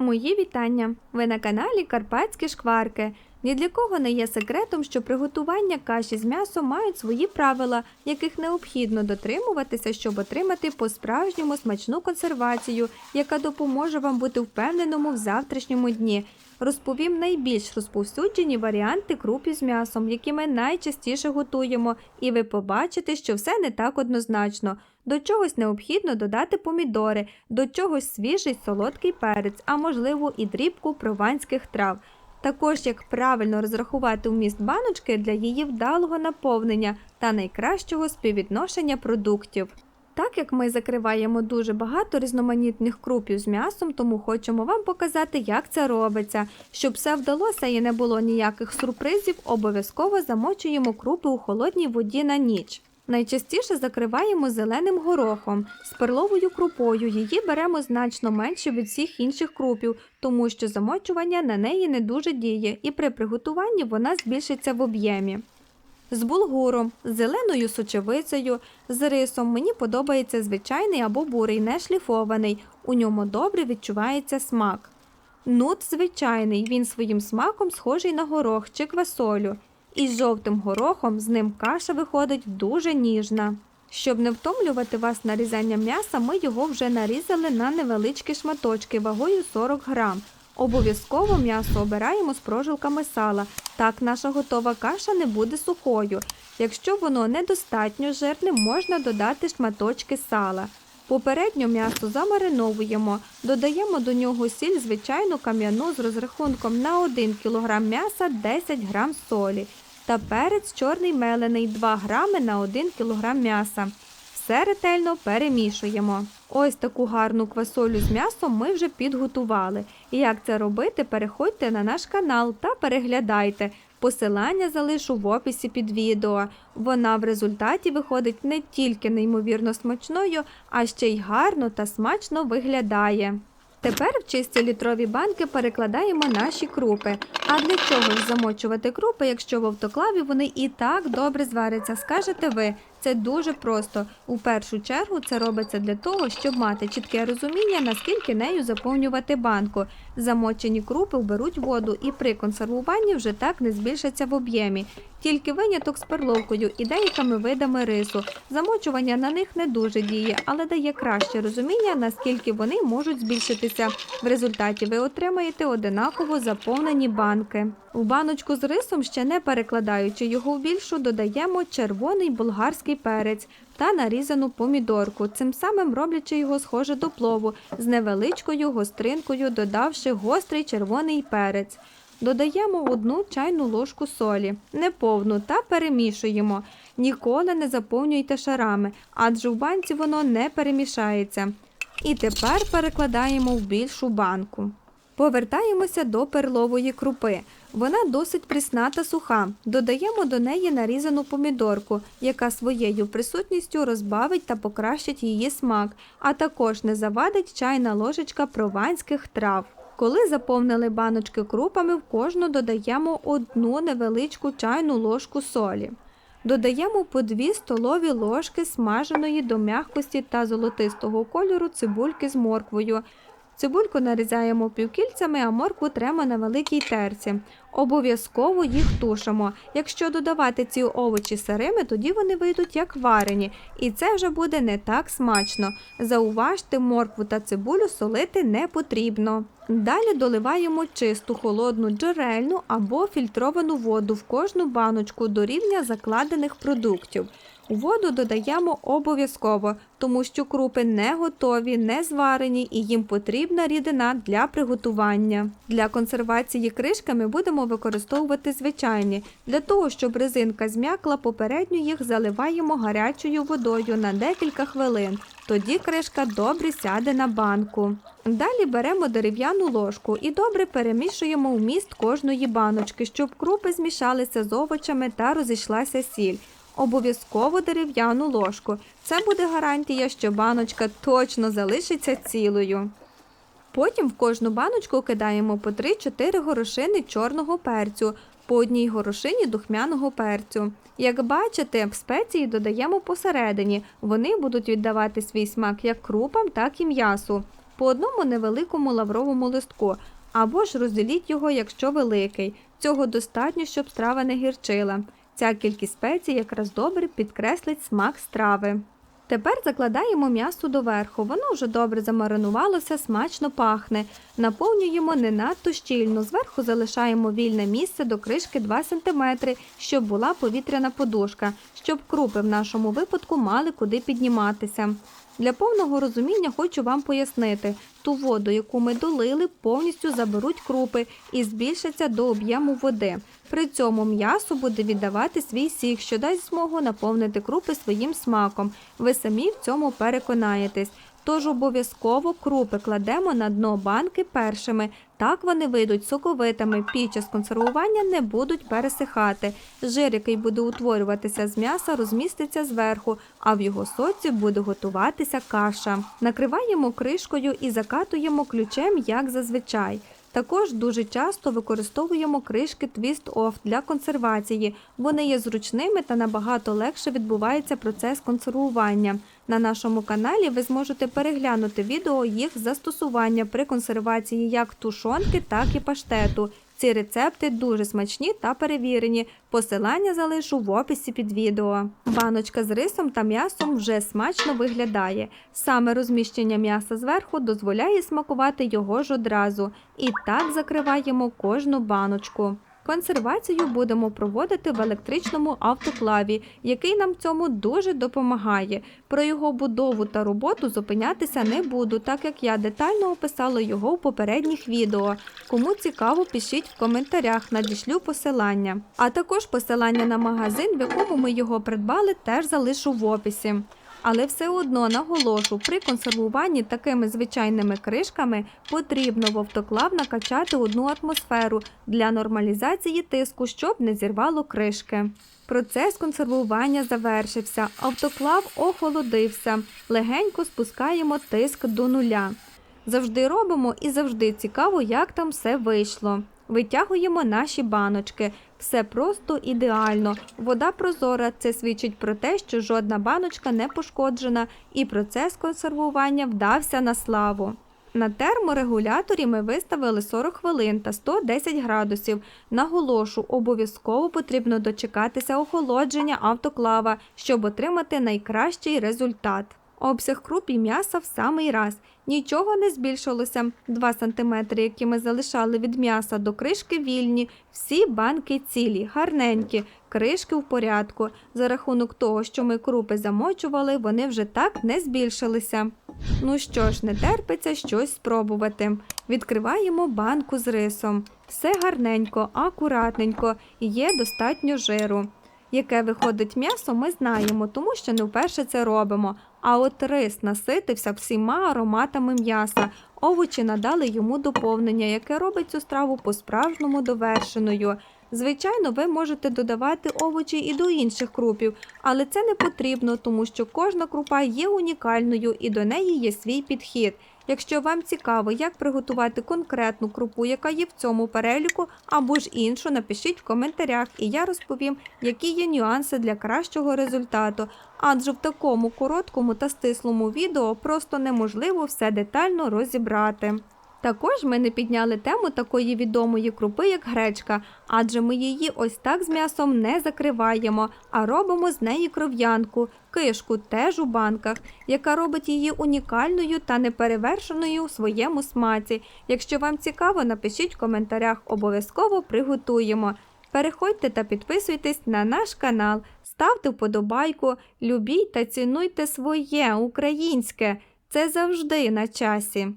Мої вітання! Ви на каналі Карпатські шкварки. Ні для кого не є секретом, що приготування каші з м'ясом мають свої правила, яких необхідно дотримуватися, щоб отримати по-справжньому смачну консервацію, яка допоможе вам бути впевненому в завтрашньому дні. Розповім найбільш розповсюджені варіанти крупів з м'ясом, які ми найчастіше готуємо, і ви побачите, що все не так однозначно. До чогось необхідно додати помідори, до чогось свіжий солодкий перець, а можливо і дрібку прованських трав. Також як правильно розрахувати вміст баночки для її вдалого наповнення та найкращого співвідношення продуктів. Так як ми закриваємо дуже багато різноманітних крупів з м'ясом, тому хочемо вам показати, як це робиться. Щоб все вдалося і не було ніяких сюрпризів, обов'язково замочуємо крупи у холодній воді на ніч. Найчастіше закриваємо зеленим горохом з перловою крупою. Її беремо значно менше від всіх інших крупів, тому що замочування на неї не дуже діє, і при приготуванні вона збільшиться в об'ємі. З булгуром, з зеленою сочевицею, з рисом мені подобається звичайний або бурий, не шліфований. У ньому добре відчувається смак. Нут звичайний, він своїм смаком схожий на горох чи квасолю. І з жовтим горохом з ним каша виходить дуже ніжна. Щоб не втомлювати вас нарізанням м'яса, ми його вже нарізали на невеличкі шматочки вагою 40 грам. Обов'язково м'ясо обираємо з прожилками сала. Так наша готова каша не буде сухою. Якщо воно недостатньо жирне, можна додати шматочки сала. Попередньо м'ясо замариновуємо, додаємо до нього сіль звичайну кам'яну з розрахунком на 1 кг м'яса 10 г солі та перець чорний мелений 2 г на 1 кг м'яса. Все ретельно перемішуємо. Ось таку гарну квасолю з м'ясом ми вже підготували. І як це робити, переходьте на наш канал та переглядайте. Посилання залишу в описі під відео. Вона в результаті виходить не тільки неймовірно смачною, а ще й гарно та смачно виглядає. Тепер в чисті літрові банки перекладаємо наші крупи. А для чого ж замочувати крупи, якщо в автоклаві вони і так добре зваряться, скажете ви. Це дуже просто. У першу чергу це робиться для того, щоб мати чітке розуміння, наскільки нею заповнювати банку. Замочені крупи вберуть воду і при консервуванні вже так не збільшаться в об'ємі. Тільки виняток з перловкою і деякими видами рису. Замочування на них не дуже діє, але дає краще розуміння, наскільки вони можуть збільшитися. В результаті ви отримаєте одинаково заповнені банки. У баночку з рисом, ще не перекладаючи його в більшу, додаємо червоний болгарський перець та нарізану помідорку, цим самим роблячи його схоже до плову з невеличкою гостринкою, додавши гострий червоний перець. Додаємо одну чайну ложку солі, неповну, та перемішуємо. Ніколи не заповнюйте шарами, адже в банці воно не перемішається. І тепер перекладаємо в більшу банку. Повертаємося до перлової крупи. Вона досить прісна та суха. Додаємо до неї нарізану помідорку, яка своєю присутністю розбавить та покращить її смак, а також не завадить чайна ложечка прованських трав. Коли заповнили баночки крупами, в кожну додаємо одну невеличку чайну ложку солі. Додаємо по 2 столові ложки смаженої до м'якості та золотистого кольору цибульки з морквою. Цибульку нарізаємо півкільцями, а моркву тремо на великій терці. Обов'язково їх тушимо. Якщо додавати ці овочі сирими, тоді вони вийдуть як варені, і це вже буде не так смачно. Зауважте, моркву та цибулю солити не потрібно. Далі доливаємо чисту холодну джерельну або фільтровану воду в кожну баночку до рівня закладених продуктів. Воду додаємо обов'язково, тому що крупи не готові, не зварені і їм потрібна рідина для приготування. Для консервації кришками будемо використовувати звичайні. Для того, щоб резинка зм'якла, попередньо їх заливаємо гарячою водою на декілька хвилин. Тоді кришка добре сяде на банку. Далі беремо дерев'яну ложку і добре перемішуємо вміст кожної баночки, щоб крупи змішалися з овочами та розійшлася сіль. Обов'язково дерев'яну ложку. Це буде гарантія, що баночка точно залишиться цілою. Потім в кожну баночку кидаємо по 3-4 горошини чорного перцю, по одній горошині духмяного перцю. Як бачите, в спеції додаємо посередині. Вони будуть віддавати свій смак як крупам, так і м'ясу. по одному невеликому лавровому листку, або ж розділіть його, якщо великий. Цього достатньо, щоб страва не гірчила. Ця кількість спецій якраз добре підкреслить смак страви. Тепер закладаємо м'ясо доверху. Воно вже добре замаринувалося, смачно пахне. Наповнюємо не надто щільно. Зверху залишаємо вільне місце до кришки 2 см, щоб була повітряна подушка, щоб крупи в нашому випадку мали куди підніматися. Для повного розуміння хочу вам пояснити, ту воду, яку ми долили, повністю заберуть крупи і збільшаться до об'єму води. При цьому м'ясо буде віддавати свій сік, що дасть змогу наповнити крупи своїм смаком. Ви самі в цьому переконаєтесь. Тож обов'язково крупи кладемо на дно банки першими. Так вони вийдуть соковитими. Під час консервування не будуть пересихати. Жир, який буде утворюватися з м'яса, розміститься зверху, а в його соці буде готуватися каша. Накриваємо кришкою і закатуємо ключем, як зазвичай. Також дуже часто використовуємо кришки Twist Off для консервації. Вони є зручними та набагато легше відбувається процес консервування. На нашому каналі ви зможете переглянути відео їх застосування при консервації як тушонки, так і паштету. Ці рецепти дуже смачні та перевірені. Посилання залишу в описі під відео. Баночка з рисом та м'ясом вже смачно виглядає. Саме розміщення м'яса зверху дозволяє смакувати його ж одразу. І так закриваємо кожну баночку. Консервацію будемо проводити в електричному автоклаві, який нам цьому дуже допомагає. Про його будову та роботу зупинятися не буду, так як я детально описала його в попередніх відео. Кому цікаво, пишіть в коментарях, надішлю посилання. А також посилання на магазин, в якому ми його придбали, теж залишу в описі. Але все одно наголошу, при консервуванні такими звичайними кришками потрібно в автоклав накачати одну атмосферу для нормалізації тиску, щоб не зірвало кришки. Процес консервування завершився, автоклав охолодився. Легенько спускаємо тиск до нуля. Завжди робимо і завжди цікаво, як там все вийшло. Витягуємо наші баночки. Все просто ідеально. Вода прозора. Це свідчить про те, що жодна баночка не пошкоджена, і процес консервування вдався на славу. На терморегуляторі ми виставили 40 хвилин та 110 градусів. Наголошу, обов'язково потрібно дочекатися охолодження автоклава, щоб отримати найкращий результат. Обсяг круп і м'яса в самий раз. Нічого не збільшилося. 2 см, які ми залишали від м'яса до кришки вільні, всі банки цілі, гарненькі, кришки в порядку. За рахунок того, що ми крупи замочували, вони вже так не збільшилися. Ну що ж, не терпиться щось спробувати. Відкриваємо банку з рисом. Все гарненько, акуратненько, є достатньо жиру. Яке виходить м'ясо, ми знаємо, тому що не вперше це робимо. А от рис наситився всіма ароматами м'яса. Овочі надали йому доповнення, яке робить цю страву по-справжньому довершеною. Звичайно, ви можете додавати овочі і до інших крупів, але це не потрібно, тому що кожна крупа є унікальною і до неї є свій підхід. Якщо вам цікаво, як приготувати конкретну крупу, яка є в цьому переліку, або ж іншу, напишіть в коментарях, і я розповім, які є нюанси для кращого результату. Адже в такому короткому та стислому відео просто неможливо все детально розібрати. Також ми не підняли тему такої відомої крупи, як гречка, адже ми її ось так з м'ясом не закриваємо, а робимо з неї кров'янку, кишку теж у банках, яка робить її унікальною та неперевершеною у своєму смаці. Якщо вам цікаво, напишіть в коментарях, обов'язково приготуємо. Переходьте та підписуйтесь на наш канал, ставте вподобайку, любіть та цінуйте своє українське. Це завжди на часі.